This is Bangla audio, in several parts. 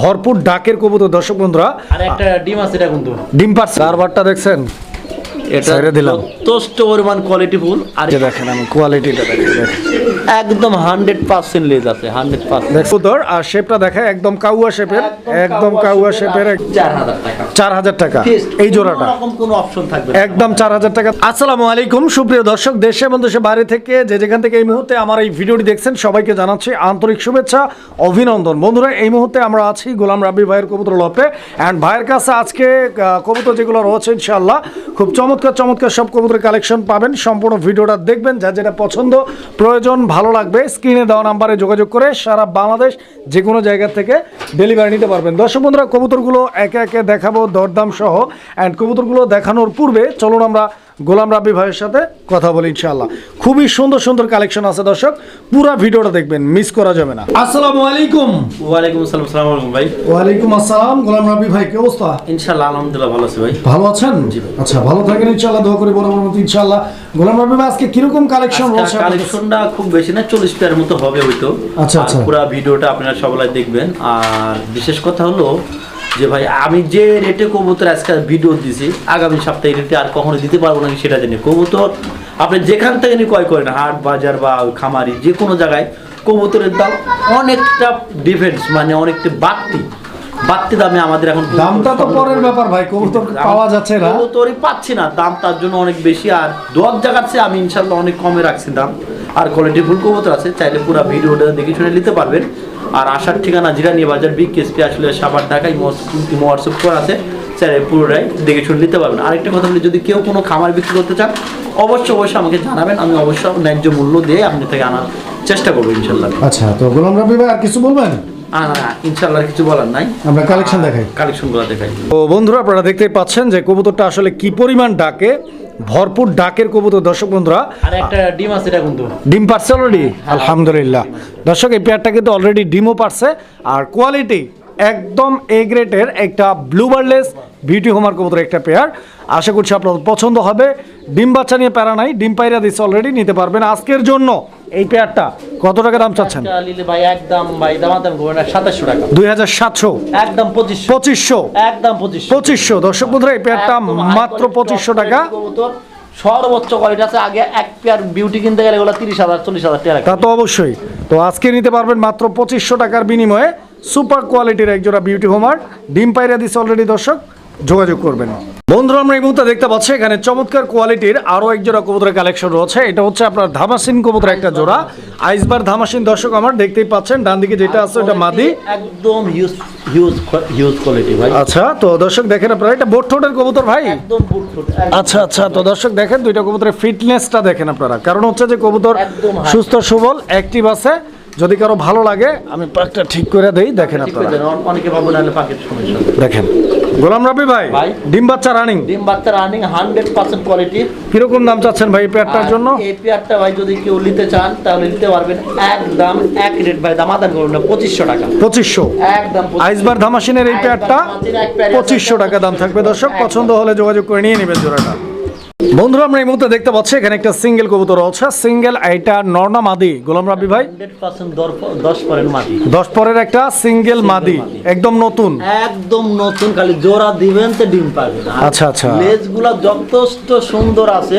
ভরপুর ডাকের কবুতর। দর্শক বন্ধুরা আর একটা ডিম আছে এটা কিন্তু। ডিম পার্স কারবারটা দেখছেন? এটা ছেড়ে দিলাম। যথেষ্ট পরিমাণ কোয়ালিটি ফুল। আর দেখেন আমি কোয়ালিটিটা দেখেন। একদম হান্ড্রেড পার্সেন্ট লেজ আছে হান্ড্রেড পার্সেন্ট। কবুতর আর শেপটা দেখে একদম কাউয়া শেপের একদম কাউয়া শেপের চার হাজার টাকা। চার হাজার টাকা এই জোড়াটা। কোনো কোনো অপশন থাকবে একদম চার হাজার টাকা। আসসালামু আলাইকুম সুপ্রিয় দর্শক দেশে এবং দেশের বাইরে থেকে যে যেখান থেকে এই মুহূর্তে আমার এই ভিডিওটি দেখছেন সবাইকে জানাচ্ছি আন্তরিক শুভেচ্ছা অভিনন্দন। বন্ধুরা এই মুহূর্তে আমরা আছি গোলাম রাব্বি ভাইয়ের কবুতর লপে। অ্যান্ড ভাইয়ের কাছে আজকে কবুতর যেগুলো রয়েছে ইনশাল্লাহ খুব চমৎকার চমৎকার সব কবুতরের কালেকশন পাবেন। সম্পূর্ণ ভিডিওটা দেখবেন যা যেটা পছন্দ প্রয়োজন ভালো লাগবে। স্ক্রিনে দেওয়া নাম্বারে যোগাযোগ করে সারা বাংলাদেশ যে কোনো জায়গা থেকে ডেলিভারি নিতে পারবেন। দর্শক বন্ধুরা, কবুতরগুলো একে একে দেখাবো দরদাম সহ। অ্যান্ড কবুতরগুলো দেখানোর পূর্বে চলুন আমরা গোলাম রাব্বি ভাইয়ের সাথে কথা বলি ইনশাআল্লাহ। খুবই সুন্দর সুন্দর কালেকশন আছে দর্শক পুরো ভিডিওটা দেখবেন মিস করা যাবে না। আসসালামু আলাইকুম। ওয়ালাইকুম আসসালাম আসসালামু আলাইকুম ভাই। ওয়ালাইকুম আসসালাম গোলাম রাব্বি ভাই কি অবস্থা? ইনশাআল্লাহ আলহামদুলিল্লাহ ভালো আছি ভাই। ভালো আছেন? জি আচ্ছা ভালো থাকেন ইনশাআল্লাহ দোয়া করি বরাবর মতো ইনশাআল্লাহ। গোলাম রাব্বি ভাই আজকে কীরকম কালেকশন রয়েছে? কালেকশনটা খুব বেশি না চল্লিশ পেয়ার মতো হবে হয়তো। আচ্ছা, আচ্ছা। পুরো ভিডিওটা আপনারা সবাই দেখবেন। আর বিশেষ কথা হলো যে ভাই আমি যে রেটে কবুতর আজকে ভিডিও দিছি আগামী সপ্তাহে রেটে আর কখনো দিতে পারব না সেটা জানি। কবুতর আপনি যেখান থেকে ক্রয় করেন হাট বাজার বা খামারি যে কোনো জায়গায় কবুতরের দাম অনেকটা ডিফেন্স মানে অনেকটা বাড়তি। বাড়তি দামে আমাদের এখন দামটা তো পরের ব্যাপার ভাই কবুতর পাওয়া যাচ্ছে না। কবুতরই পাচ্ছি না দাম তার জন্য অনেক বেশি। আর দশ জায়গার চেয়ে আমি ইনশাল্লাহ অনেক কমে রাখছি দাম। আর কোয়ালিটি ফুল কবুতর আছে চাইলে পুরো ভিডিওটা দেখে শুনে নিতে পারবেন। আর আসার ঠিকানা জিরানি বাজার বিগ কেসপি আসলে সাবার ঢাকায় হোয়াটসঅ্যাপ করা আছে। চাইলে পুরোটাই দেখে শুনে নিতে পারবেন। আরেকটা কথা বলি যদি কেউ কোনো খামার বিক্রি করতে চান অবশ্যই অবশ্যই আমাকে জানাবেন। আমি অবশ্যই ন্যায্য মূল্য দিয়ে আপনি থেকে আনার চেষ্টা করব ইনশাল্লাহ। আচ্ছা তো গোলাম রাব্বি ভাই আর কিছু বলবেন? ইনশাল্লাহ কিছু বলার নাই। আমরা কালেকশন দেখাই। কালেকশনগুলো দেখাই। তো বন্ধুরা আপনারা দেখতেই পাচ্ছেন যে কবুতরটা আসলে কি পরিমাণ ডাকে ভরপুর ডাকের কবুতর। দর্শক বন্ধুরা আর একটা ডিম আছে এটা কিন্তু ডিম পারছে অলরেডি আলহামদুলিল্লাহ। দর্শক এই পেয়ারটা কিন্তু অলরেডি ডিমও পারছে আর কোয়ালিটি একদম এ গ্রেটের একটা ব্লুবারলেস বিউটি হোমার কবুতর একটা পেয়ার আশা করছি আপনার পছন্দ হবে। ডিম বাচ্চা নিয়ে প্যারা নাই ডিম পাইরা দিচ্ছে অলরেডি নিতে পারবেন। আজকের জন্য এই পেয়ারটা কত টাকা দাম চাচ্ছেন? ভাই একদম ভাই দামাদাম না টাকা। একদম পঁচিশশো। পঁচিশশো। একদম পঁচিশশো। পঁচিশশো। দর্শক বন্ধুরা এই পেয়ারটা মাত্র পঁচিশশো টাকা। সর্বোচ্চ কোয়ালিটি আছে। আগে এক পেয়ার বিউটি কিনতে গেলে ওগুলো তিরিশ হাজার চল্লিশ হাজার টাকা তা তো অবশ্যই। তো আজকে নিতে পারবেন মাত্র পঁচিশশো টাকার বিনিময়ে। সুপার কোয়ালিটির একজোড়া বিউটি হোমার ডিম পাইরা দিচ্ছে অলরেডি দর্শক যোগাযোগ করবেন। বন্ধুরা আমরা এই মুহূর্তে দেখতে পাচ্ছি এখানে চমৎকার কোয়ালিটির আরও এক জোড়া কবুতরের কালেকশন রয়েছে। এটা হচ্ছে আপনার ধামাসিন কবুতর একটা জোড়া। আইসবার ধামাসিন দর্শক আমার দেখতেই পাচ্ছেন ডান দিকে যেটা আছে ওটা মাদি। একদম হিউজ হিউজ হিউজ কোয়ালিটি ভাই। আচ্ছা তো দর্শক দেখেন আপনারা এটা বোট ঠোঁটের কবুতর ভাই? একদম আচ্ছা আচ্ছা তো দর্শক দেখেন দুইটা কবুতরের ফিটনেসটা দেখেন আপনারা। কারণ হচ্ছে যে কবুতর সুস্থ সবল অ্যাক্টিভ আছে। যদি কারও ভালো লাগে আমি পাকটা ঠিক করে দেই দেখেন আপনারা। অনেকে ভাবো নাহলে পাখির সমস্যা দেখেন। গোলাম রাবি ভাই ভাই। ডিম বাচ্চা রানিং ডিম বাচ্চা রানিং হান্ড্রেড পার্সেন্ট কোয়ালিটি কীরকম দাম চাচ্ছেন ভাই পেয়ারটার জন্য? এই পেয়ারটা ভাই যদি কেউ নিতে চান তাহলে নিতে পারবেন একদম এক রেট ভাই দামাদাম করবেন না পঁচিশশো টাকা। পঁচিশশো। একদম আইসবার ধামাসিনের এই পেয়ারটা ধামাসিন এক পেয়ার আছে। পঁচিশশো টাকা দাম থাকবে। দর্শক পছন্দ হলে যোগাযোগ করে নিয়ে নেবেন জোড়াটা। বন্ধুরা আমরা এই মুহূর্তে দেখতে পাচ্ছি এখানে একটা সিঙ্গেল কবুতর আছে সিঙ্গেল এটা নর্না মাদি। গোলাম রাবি ভাই? হান্ড্রেড পার্সেন্ট দশ পরের মাটি দশ পরের একটা সিঙ্গেল মাদি। একদম নতুন। একদম নতুন খালি জোড়া দিবেন তো ডিম আর আচ্ছা, আচ্ছা। লেজগুলা যথেষ্ট সুন্দর আছে।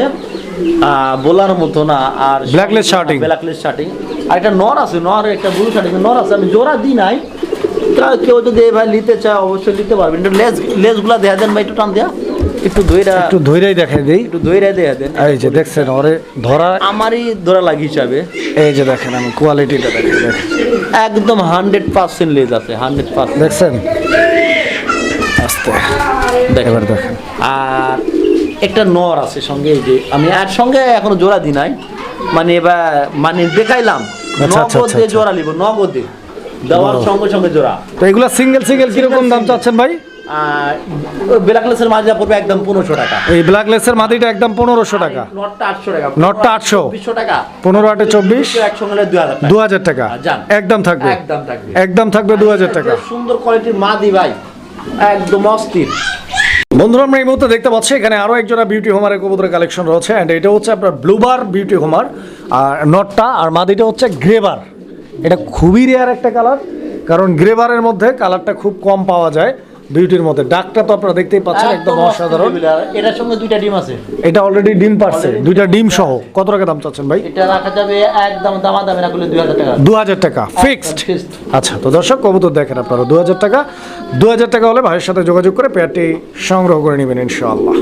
বলার মতো না আর Blacklist shirting। ব্ল্যাকলেস শার্টিং আর একটা নর আছে নর একটা ব্লু শার্টিং নর আছে আমি জোড়া দিই নাই। কেউ যদি এই ভাই নিতে চায় অবশ্যই নিতে পারবেন। লেজ লেজগুলা দেখা দেন ভাই একটু টান দেয়া। একটু ধইরা একটু ধৈর্যই দেখাই দিই। একটু ধইরা দেয়া দেন এই যে দেখছেন ওরে ধরা আমারই ধরা লাগে হিসাবে। এই যে দেখেন আমি কোয়ালিটিটা দেখেন দেখেন। একদম হান্ড্রেড পার্সেন্ট লেজ আছে হান্ড্রেড পার্সেন্ট দেখছেন? আস্তে এবার দেখেন। আর একটা নর আছে সঙ্গে এই যে আমি আর সঙ্গে এখনও জোড়া দিই নাই। মানে এবার মানে দেখাইলাম। আচ্ছা, আচ্ছা, নগদে আচ্ছা। জোড়া নিব নগদে দেওয়ার সঙ্গে সঙ্গে জোড়া। তো এগুলা সিঙ্গেল সিঙ্গেল কীরকম দাম চাচ্ছেন ভাই? আর বেলাকলেসের মাঝে পড়বে একদম পনেরোশো টাকা। এই মাদিটা একদম পনেরোশো টাকা। নটটা আটশো টাকা নটটা 800 চব্বিশশো টাকা। পনেরো আটে চব্বিশ দু হাজার টাকা। একদম থাকবে। একদম থাকবে। একদম থাকবে দু হাজার টাকা। সুন্দর কোয়ালিটির মা ভাই। একদম অস্থির। বন্ধুরা আমরা এই মুহূর্তে দেখতে পাচ্ছি এখানে আরও একজোড়া বিউটি হোমারের কবুতরের কালেকশন রয়েছে এন্ড এটা হচ্ছে আপনার ব্লুবার বিউটি হোমার আর নটটা আর মাদিটা হচ্ছে গ্রেবার এটা খুবই রেয়ার একটা কালার কারণ গ্রেভারের মধ্যে কালারটা খুব কম পাওয়া যায়। বিউটির মধ্যে। ডাকটা তো আপনারা দেখতেই পাচ্ছেন একদম অসাধারণ। এটার সঙ্গে দুইটা ডিম আছে। এটা অলরেডি ডিম পারছে। দুইটা ডিম সহ। কত টাকা দাম চাচ্ছেন ভাই? এটা রাখা যাবে একদম দামা দামে রাখলে দুই হাজার টাকা। দু হাজার টাকা। ফিক্সড আচ্ছা তো দর্শক কবুতর দেখেন আপনারা। দু হাজার টাকা। দু হাজার টাকা হলে ভাইয়ের সাথে যোগাযোগ করে পেয়ারটি সংগ্রহ করে নেবেন ইনশাআল্লাহ।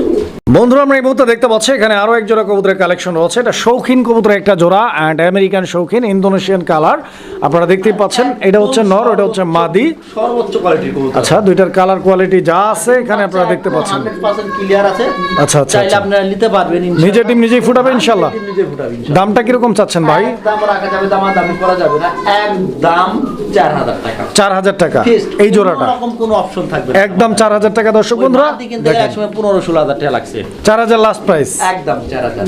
বন্ধুরা আমরা এই মুহূর্তে দেখতে পাচ্ছি এখানে আরও এক জোড়া কবুতরের কালেকশন রয়েছে। এটা শৌখিন কবুতরের একটা জোড়া অ্যান্ড আমেরিকান শৌখিন ইন্দোনেশিয়ান কালার আপনারা দেখতেই পাচ্ছেন এটা হচ্ছে নর ওটা হচ্ছে মাদি। সর্বোচ্চ কোয়ালিটির কবুতর। আচ্ছা দুইটার কালার কোয়ালিটি যা আছে এখানে আপনারা দেখতে পাচ্ছেন। 100% ক্লিয়ার আছে। আচ্ছা, আচ্ছা, চাইলে আচ্ছা। আপনারা নিতে পারবেন ইনশাআল্লাহ। নিজের ডিম নিজেই ফুটাবে ইনশাল্লাহ নিজে ফুটাবে ইনশাআল্লাহ। দামটা কীরকম চাচ্ছেন ভাই? একদম রাখা যাবে দামা দামি করা যাবে না। একদম চার হাজার টাকা। এই জোড়াটা। কোনো অপশন থাকবে একদম চার হাজার টাকা দর্শক বন্ধুরা। দেখেন। একসময় পনেরো ষোলো হাজার টাকা লাগছে। চার হাজার লাস্ট প্রাইস একদম চার হাজার।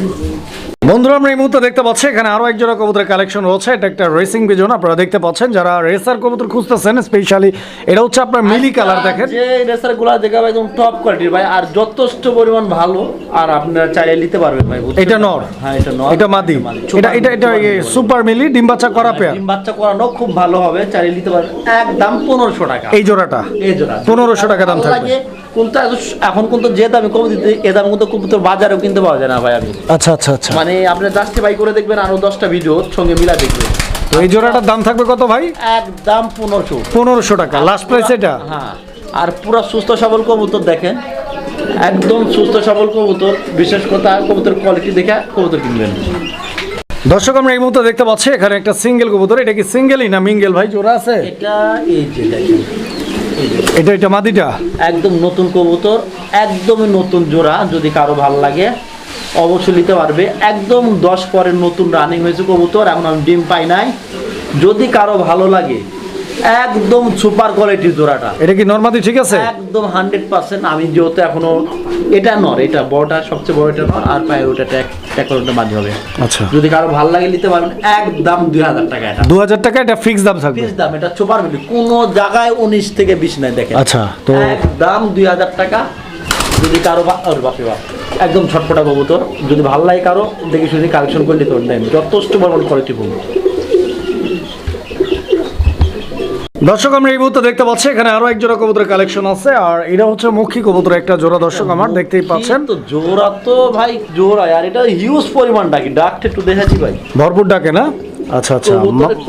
বন্ধুরা আমরা এই মুহূর্তে দেখতে পাচ্ছি এখানে আরও এক জোড়া কবুতরের কালেকশন রয়েছে। এটা একটা রেসিং বিজন আপনারা দেখতে পাচ্ছেন যারা রেসার কবুতর খুঁজতেছেন স্পেশালি এটা হচ্ছে আপনার মিলি কালার দেখেন। যে রেসারগুলা দেখাবে একদম টপ কোয়ালিটির ভাই আর যথেষ্ট পরিমাণ ভালো আর আপনারা চাইলে নিতে পারবেন ভাই এটা নর। হ্যাঁ এটা নর। এটা মাদি। এটা এটা এটা সুপার মিলি ডিম বাচ্চা করা পেয়ার ডিম বাচ্চা করানো খুব ভালো হবে চাইলে নিতে পারবেন। একদম পনেরোশো টাকা। এই জোড়াটা। এই জোড়া 1500 টাকা দাম থাকবে। কিন্তু এখন কিন্তু যে দামে দিতে এ দামে কিন্তু কবুতর বাজারেও কিনতে পাওয়া যায় না ভাই আমি আচ্ছা আচ্ছা আচ্ছা। মানে আপনি জাস্টিফাই করে দেখবেন আরও দশটা ভিডিও সঙ্গে মিলা দেখবেন। তো এই জোড়াটার দাম থাকবে কত ভাই? একদম পনেরোশো। পনেরোশো টাকা লাস্ট প্রাইস এটা? হ্যাঁ। আর পুরো সুস্থ সবল কবুতর দেখেন। একদম সুস্থ সবল কবুতর। বিশেষ কথা কবুতর কোয়ালিটি দেখে কবুতর কিনবেন। দর্শক আমরা এই মুহূর্তে দেখতে পাচ্ছি এখানে একটা সিঙ্গেল কবুতর। এটা কি সিঙ্গেলই না মিঙ্গেল ভাই? জোড়া আছে? এটা এই যে দেখেন। এটা এটা মাদিটা একদম নতুন কবুতর, একদমই নতুন জোড়া, যদি কারও ভালো লাগে, অবশ্যই নিতে পারবে। একদম দশ পরের নতুন রানিং হয়েছে কবুতর, এখন আমি ডিম পাই নাই। যদি কারও ভালো লাগে একদম সুপার কোয়ালিটির জোড়াটা। এটা কি নর্মাদি ঠিক আছে? একদম হান্ড্রেড পার্সেন্ট আমি যেহেতু এখনও এটা নর এটা বড়টা সবচেয়ে বড় এটা নর আর পায়ের ওটা ট্যাক ট্যাকলটা বাদ হবে। আচ্ছা। যদি কারও ভালো লাগে নিতে পারবেন একদম দুই হাজার টাকা এটা। দু হাজার টাকা এটা ফিক্স দাম থাকবে? পিস দাম এটা সুপার মিলি কোনো জায়গায় উনিশ থেকে বিশ নাই দেখেন। আচ্ছা তো একদম দুই হাজার টাকা। যদি কারও বা- ওরে বাপরে বাপ একদম ছটফটা কবুতর। যদি ভালো লাগে কারও দেখে শুনে কালেকশন করে নিতে পারেন যথেষ্ট বড় কোয়ালিটি ফুল। দর্শক আমরা এই মুহূর্তে দেখতে পাচ্ছি এখানে আরও এক জোড়া কবুতরের কালেকশন আছে আর এটা হচ্ছে মুখী কবুতর একটা জোড়া দর্শক আমার দেখতেই পাচ্ছেন। তো জোড়া তো ভাই জোড়া আর এটা হিউজ পরিমাণ ডাকি ডাকটা একটু দেখাচ্ছি ভাই। ভরপুর ডাকে না? আচ্ছা আচ্ছা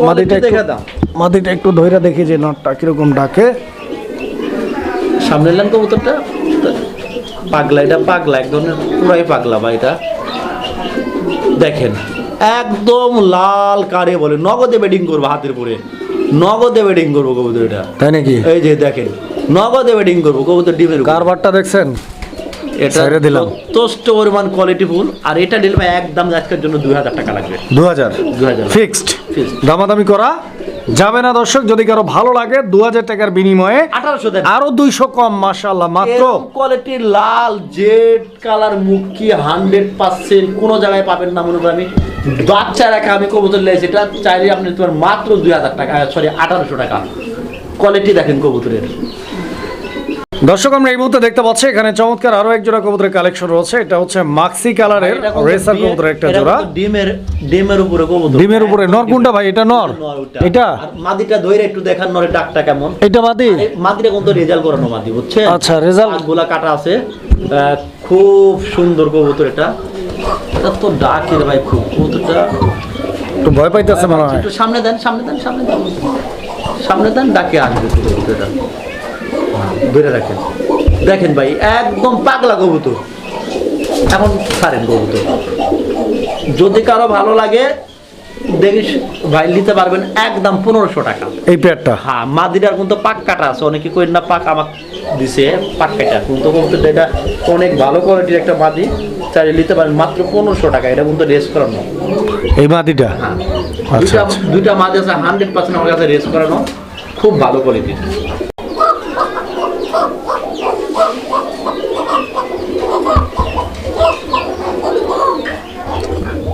মাদিটা একটু দেখে দাও। মাদিটা একটু ধইরা দেখি যে নটটা কীরকম ডাকে। সামনে এলাম কবুতরটা পাগলা এটা পাগলা এক ধরনের পুরাই পাগলা ভাই এটা। দেখেন একদম লাল কারে বলে নগদে বেডিং করব হাতের পরে নগদে বেডিং করব কবুতর এটা। তাই নাকি? এই যে দেখেন নগদে বেডিং করব কবুতর ডিমের। কারবারটা দেখছেন? এটা দিলাম। যথেষ্ট পরিমাণ কোয়ালিটি ফুল আর এটা ভাই একদম আজকের জন্য দুই হাজার টাকা লাগবে। দু হাজার 2000 ফিক্সড Fixed। দামাদামি করা? যাবে না দর্শক যদি কারও ভালো লাগে দু হাজার টাকার বিনিময়ে আঠারোশো আরও দুইশো কম মাশাল্লাহ মাত্র কোয়ালিটির লাল জেড কালার মুখি হান্ড্রেড পার্সেন্ট কোনো জায়গায় পাবেন না মনে আমি। বাচ্চা রাখা আমি কবুতর লেগেছি এটা চাইলে আপনি তোমার মাত্র দুই হাজার টাকা সরি আঠারোশো টাকা। কোয়ালিটি দেখেন কবুতরের। দর্শক আমরা এই মুহূর্তে দেখতে পাচ্ছি এখানে চমৎকার আরও এক জোড়া কবুতরের কালেকশন রয়েছে। এটা হচ্ছে মাক্সি কালারের রেসার কবুতরের একটা জোড়া। ডিমের ডিমের উপরে কবুতর। ডিমের উপরে। নর কোনটা ভাই? এটা নর? নর এটা? আর মাদিটা ধরে একটু দেখান নরের ডাকটা কেমন। এটা এই মাদিটা কিন্তু রেজাল্ট করানো মাদি বুঝছেন? আচ্ছা, result- গোলা কাটা আছে। খুব সুন্দর কবুতর এটা। ডাকের ভাই খুব কবুতরটা একটু ভয় পাইতেছে মনে হয়। একটু সামনে দেন সামনে দেন সামনে দেন। সামনে দেন ডাকে আসবে ধরে রাখেন। দেখেন ভাই একদম পাগলা কবুতর। এখন ছাড়েন কবুতর। যদি কারও ভালো লাগে দেখিস ভাই নিতে পারবেন একদম পনেরোশো টাকা। এই পেয়ারটা? হ্যাঁ মাদিরার কিন্তু পাক কাটা আছে। অনেকে কই না পাক আমাক দিছে পাক কাটা। কিন্তু কবুতরটা এটা অনেক ভালো কোয়ালিটির একটা মাদি। চাইলে নিতে পারেন মাত্র পনেরোশো টাকা। এটা কিন্তু রেস করানো। এই মাদিটা হ্যাঁ। আচ্ছা, দুইটা আচ্ছা। মাছ আছে হান্ড্রেড পার্সেন্ট আমার কাছে রেস করানো। খুব ভালো কোয়ালিটির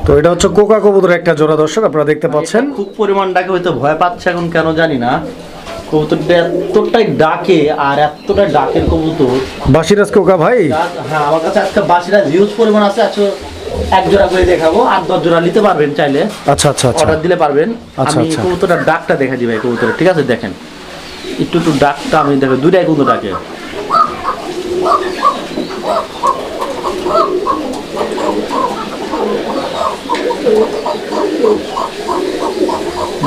তো এটা হচ্ছে কোকা কবুতর একটা জোড়া দর্শক আপনারা দেখতে পাচ্ছেন। খুব পরিমাণ ডাকে হয়তো ভয় পাচ্ছে এখন কেন জানি না। কবুতরটা এতটাই ডাকে আর এতটা ডাকের কবুতর। বাসিরাজ কোকা ভাই? হ্যাঁ আমার কাছে আজকে বাসিরা হিউজ পরিমাণ আছে আজকে এক জোড়া করে দেখাবো আর দশ জোড়া নিতে পারবেন চাইলে। আচ্ছা আচ্ছা আচ্ছা। অর্ডার দিলে পারবেন। আচ্ছা, আমি আচ্ছা। কবুতরটার ডাকটা দেখা দিই ভাই কবুতরের ঠিক আছে? দেখেন একটু একটু ডাকটা আমি দেখো দুইটাই কিন্তু ডাকে।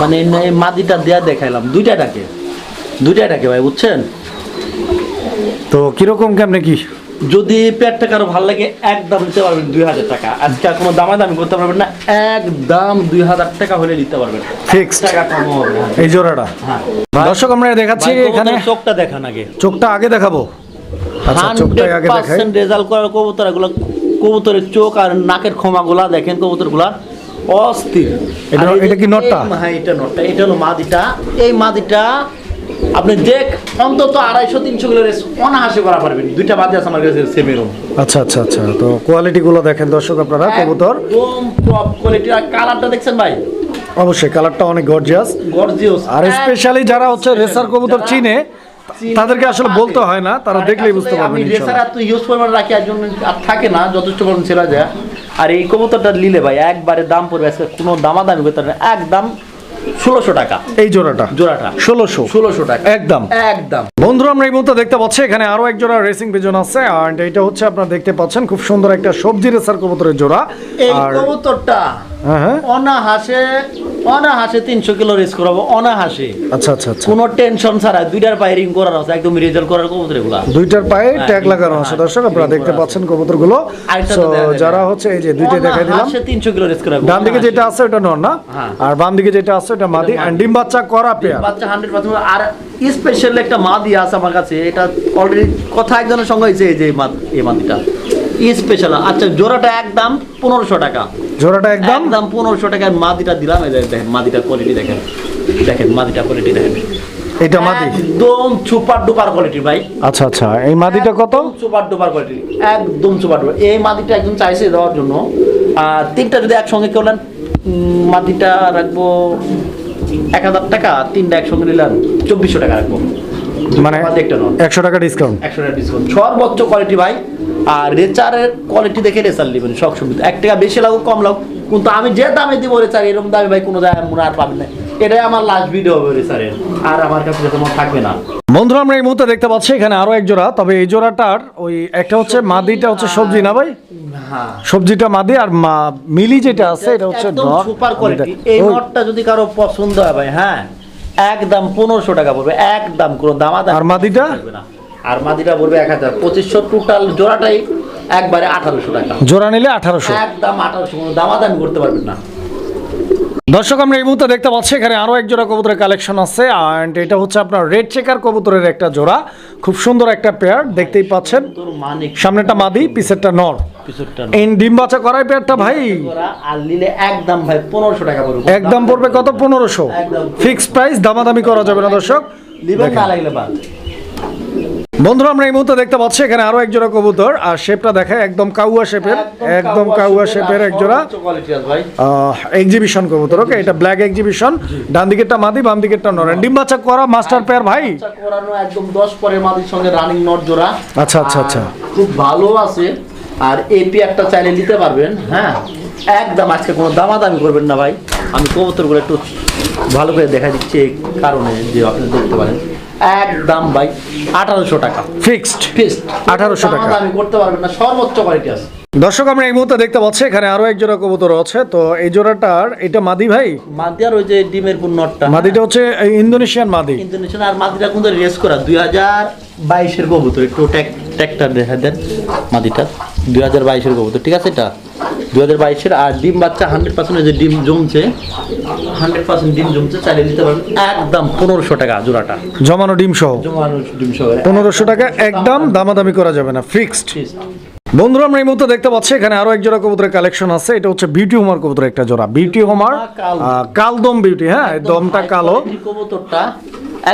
মানে মাদিটা দেয়া দেখাইলাম দুইটা ডাকে। দুইটা ডাকে ভাই বুঝছেন? তো কীরকম কেমনে কি? যদি পেটটা কারও ভালো লাগে একদম নিতে পারবেন দুই হাজার টাকা। আজকে আর কোনো দামাদামি করতে পারবেন না একদম দুই হাজার টাকা হলে নিতে পারবেন। ফিক্সড টাকা কম হবে এই জোড়াটা? হ্যাঁ। দর্শক আমরা দেখাচ্ছি এখানে। চোখটা দেখান আগে। চোখটা আগে দেখাবো। আচ্ছা চোখটাই আগে দেখাই। রেজাল্ট করার কবুতর এগুলো কবুতরের চোখ আর নাকের ক্ষমাগুলা দেখেন কবুতরগুলা। অস্থির। এটা কি নটটা? হ্যাঁ এটা নটটা এটা হলো মাদিটা। এই মাদিটা আপনি দেখ অন্তত আড়াইশো তিনশো কিলো রেস অনাহাসে করা পারবেন। দুইটা মাদি আছে আমার কাছে সেম এরকম আচ্ছা আচ্ছা আচ্ছা। তো কোয়ালিটি গুলো দেখেন দর্শক আপনারা কবুতর। একদম টপ কোয়ালিটির আর কালারটা দেখছেন ভাই? অবশ্যই কালারটা অনেক গর্জিয়াস গর্জিয়াস আর স্পেশালি যারা হচ্ছে রেসার কবুতর চিনে তাদেরকে আসলে বলতে হয় না তারা দেখলেই বুঝতে পারবেন আমি রেসার এত ইউজ পরিমাণ রাখি একজন আর থাকে না যথেষ্ট পরিমাণ ছেড়া যায় আর এই কবুতরটা নিলে ভাই একবারে দাম পড়বে আজকে কোনো দামাদামি করতে হবে না একদম ষোলোশো টাকা। এই জোড়াটা? জোড়াটা। ষোলোশো? ষোলোশো টাকা। একদম। একদম। বন্ধুরা আমরা এই মুহূর্তে দেখতে পাচ্ছি এখানে আরও এক জোড়া রেসিং পিজন আছে আর এটা হচ্ছে আপনারা দেখতে পাচ্ছেন খুব সুন্দর একটা সবজি রেসার কবুতরের জোড়া। এই কবুতরটা অনাহাসে অনাহাসে তিনশো কিলো রেস করাবো অনাহাসে। আচ্ছা আচ্ছা আচ্ছা। কোনো টেনশন ছাড়া দুইটার পায়ে রিং করার আছে একদম রেজাল্ট করার কবুতর এগুলা দুইটার পায়ে হ্যাঁ, ট্যাগ লাগানো আছে দর্শক আপনারা দেখতে পাচ্ছেন দেখা যায়। যারা হচ্ছে এই যে দেখাই দিলাম। তিনশো কিলো রেস করাবো ডান দিকে যেটা আছে ওটা নর না? হ্যাঁ। আর বাম দিকে যেটা আছে ওটা মাদি মাদি। আর ডিম বাচ্চা করা পেয়ার বাচ্চা হান্ড্রেড পার্সেন্ট আর স্পেশাল একটা মাদি আছে আমার কাছে এটা অলরেডি কথা একজনের সঙ্গে হয়েছে এই যে এই মাদিটা। স্পেশাল আচ্ছা জোড়াটা একদম পনেরোশো টাকা। জোড়াটা একদম? একদম পনেরোশো টাকায় মাদিটা দিলাম এই দেখেন মাদিটা কোয়ালিটি দেখেন। দেখেন মাদিটা কোয়ালিটি দেখেন। এটা মাদি? একদম সুপার ডুপার কোয়ালিটি ভাই। আচ্ছা আচ্ছা। এই মাদিটা কত? সুপার ডুপার কোয়ালিটি একদম সুপার ডুপার এই মাদিটা একদম চাইছে দেওয়ার জন্য। আর তিনটা যদি একসঙ্গে কেউ নেন মাদিটা রাখব এক হাজার টাকা তিনটা একসঙ্গে নিলাম চব্বিশশো টাকা রাখব। মানে একশো টাকা ডিসকাউন্ট একশো টাকা ডিসকাউন্ট সর্বোচ্চ কোয়ালিটি ভাই। আর রেচারের কোয়ালিটি দেখে রেচার নেবেন সব সুবিধা। এক টাকা বেশি লাগুক কম লাগুক। কিন্তু আমি যে দামে দিব রেচার এরকম দামে ভাই কোনো জায়গায় মনে আর পাবেন না। এটাই আমার লাস্ট ভিডিও হবে রেচারের। আর আমার কাছে তোমার থাকবে না। বন্ধুরা আমরা এই মুহূর্তে দেখতে পাচ্ছি এখানে আরও এক জোড়া। তবে এই জোড়াটার ওই একটা হচ্ছে মাদিটা হচ্ছে সবজি না ভাই? হ্যাঁ। সবজিটা মাদি আর মিলি যেটা আছে এটা হচ্ছে সুপার কোয়ালিটি এই নটটা যদি কারও পছন্দ হয় ভাই হ্যাঁ একদম পনেরোশো টাকা পড়বে একদম কোনো দামাদামি আর মাদিটা? আর মাদিটা পড়বে এক হাজার পঁচিশশো। টোটাল জোড়াটাই একবারে আঠারোশো টাকা। জোড়া নিলে আঠারোশো। একদম আঠারোশো কোনো দামাদামি করতে পারবেন না। দর্শক আমরা এই মুহূর্তে দেখতে পাচ্ছি এখানে আরও এক জোড়া কবুতরের কালেকশন আছে অ্যান্ড এটা হচ্ছে আপনার রেড চেকার কবুতরের একটা জোড়া। খুব সুন্দর একটা পেয়ার দেখতেই পাচ্ছেন। সামনেটা মাদি পিছেরটা নর। ডিম বাচ্চা করাই পেয়ারটা ভাই। একদম ভাই পনেরোশো টাকা পড়বে। একদম পড়বে কত? পনেরোশো। একদম। ফিক্স প্রাইস দামাদামি করা যাবে না দর্শক লিবেন দেখেন। না লাগলে বাদ বন্ধুরা আমরা এই মুহূর্তে দেখতে পাচ্ছি এখানে আরও এক জোড়া কবুতর আর শেপটা দেখায় একদম কাউয়া শেপের একদম কাউয়া শেপের এক জোড়া। কোয়ালিটি আছে ভাই। এক্সিবিশন কবুতর ওকে এটা ব্ল্যাক এক্সিবিশন ডান দিকেরটা মাদি বাম দিকেরটা নর ডিম বাচ্চা করা মাস্টার পেয়ার ভাই? করানো একদম দশ পরের মাদির সঙ্গে রানিং নট জোড়া। আচ্ছা, আচ্ছা, আচ্ছা। খুব ভালো আছে। আর এই পেয়ারটা চাইলে নিতে পারবেন হ্যাঁ? একদম আজকে কোনো দামাদামি করবেন না ভাই। আমি কবুতরগুলো একটু ভালো করে দেখা দিচ্ছি এই কারণে যে আপনি দেখতে পারেন। একদম ভাই আঠারোশো টাকা। ফিক্সড ফিক্সড 1800 টাকা। দামাদামি করতে পারবেন না সর্বোচ্চ কোয়ালিটি আছে। দর্শক আমরা এই মুহূর্তে দেখতে পাচ্ছি এখানে আরও এক জোড়া কবুতর আছে। তো এই জোড়াটার এটা মাদি ভাই? মাদিয়ার ওই যে ডিমের পুর নটটা মাদিটা হচ্ছে ইন্দোনেশিয়ান মাদি। ইন্দোনেশিয়ান আর মাদিটা কিন্তু রেস করা? দুই হাজার বাইশের কবুতর একটু ট্যাক্টার দেখা দেন মাদিটা দুই হাজার বাইশের কবুতর ঠিক আছে এটা? দুই হাজার বাইশের আর ডিম বাচ্চা হান্ড্রেড পার্সেন্ট যে ডিম জমছে হান্ড্রেড পার্সেন্ট ডিম জমছে চাইলে নিতে পারবেন একদম পনেরোশো টাকা জোড়াটা। জমানো ডিম সহ? জমানো ডিম সহ পনেরোশো টাকা একদম দামাদামি করা যাবে না ফিক্সড বন্ধুরা আমরা এই মুহূর্তে দেখতে পাচ্ছি এখানে আরও এক জোড়া কবুতরের কালেকশন আছে এটা হচ্ছে বিউটি হোমার কবুতরের একটা জোড়া। Beauty Homer কালদম। বিউটি হ্যাঁ দমটা কালো। কবুতরটা।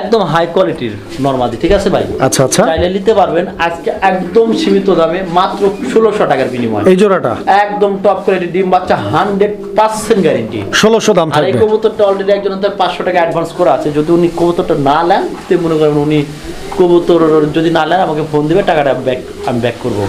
একদম হাই কোয়ালিটির নর্মাদি ঠিক আছে ভাই? আচ্ছা আচ্ছা। চাইলে নিতে পারবেন আজকে একদম সীমিত দামে মাত্র ষোলোশো টাকার বিনিময়। এই জোড়াটা? একদম টপ কোয়ালিটি ডিম বাচ্চা হান্ড্রেড পার্সেন্ট গ্যারেন্টি ষোলোশো দাম আর এই কবুতরটা অলরেডি একজন তার পাঁচশো টাকা অ্যাডভান্স করা আছে। যদি উনি কবুতরটা না নেন তে মনে করেন উনি কবুতর যদি না নেন আমাকে ফোন দিবে টাকাটা ব্যাক আমি ব্যাক করব।